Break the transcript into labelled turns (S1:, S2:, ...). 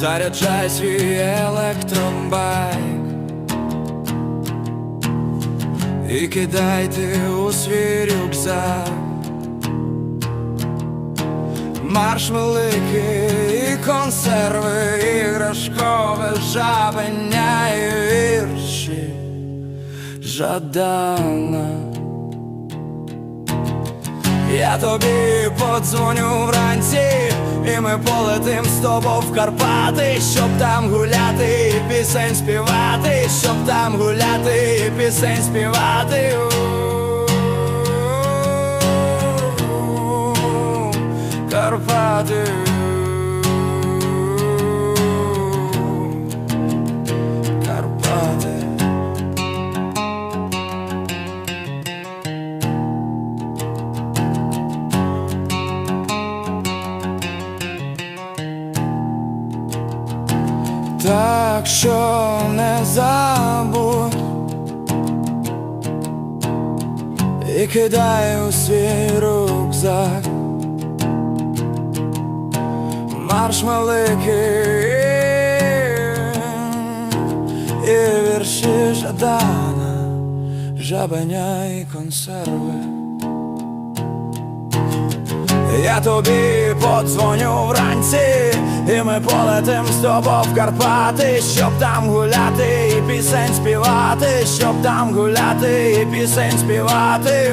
S1: заряджай свій електромбайк і кидайте у свій рюкзак. Марш великий, і консерви, іграшкове жабеня і вірші Жадана. Я тобі подзвоню вранці, і ми полетим з тобою в Карпати, щоб там гуляти і пісень співати, щоб там гуляти і пісень співати. Карпати. Так що не забудь. І кидай у свій рюкзак. Марш великий. І вірші Жадана. Жабеня і консерви. Я тобі подзвоню вранці, ми полетим з тобою в Карпати, щоб там гуляти і пісень співати, щоб там гуляти і пісень співати.